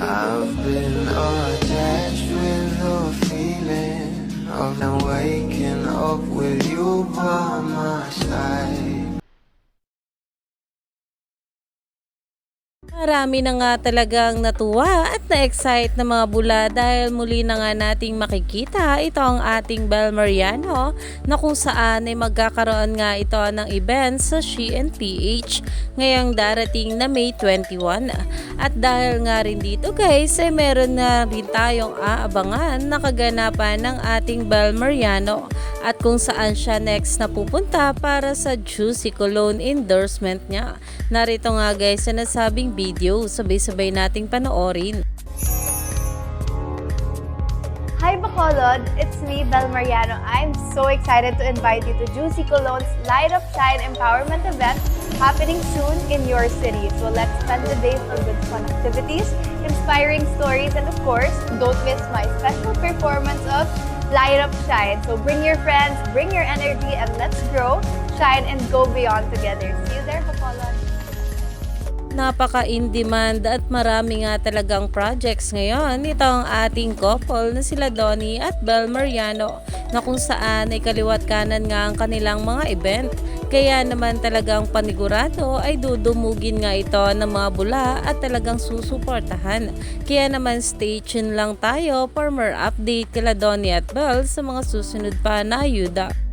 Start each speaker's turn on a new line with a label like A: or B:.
A: I've been attached with the feeling of now waking up with you by my side.
B: Marami na nga talagang natuwa at na-excite na mga bula dahil muli na nga nating makikita ito ang ating Bel Mariano na kung saan ay magkakaroon nga ito ng event sa She ngayong darating na May 21. At dahil nga rin dito guys ay meron na rin tayong aabangan na kaganapan ng ating Bel Mariano at kung saan siya next na pupunta para sa Juicy Cologne endorsement niya. Narito nga guys sa nasabing video, sabay-sabay nating panoorin.
C: Bacolod, it's me, Bel Mariano. I'm so excited to invite you to Juicy Colon's Light Up Shine Empowerment event happening soon in your city. So let's spend the day filled with fun activities, inspiring stories, and of course, don't miss my special performance of Light Up Shine. So bring your friends, bring your energy, and let's grow, shine, and go beyond together. See you there, Bacolod.
B: Napaka-in-demand at marami nga talagang projects ngayon itong ating couple na sila Donnie at Bel Mariano na kung saan ay kaliwat kanan nga ang kanilang mga event. Kaya naman talagang panigurado ay dudumugin nga ito ng mga bula at talagang susuportahan. Kaya naman stay tuned lang tayo for more update kila Donnie at Bel sa mga susunod pa na ayuda.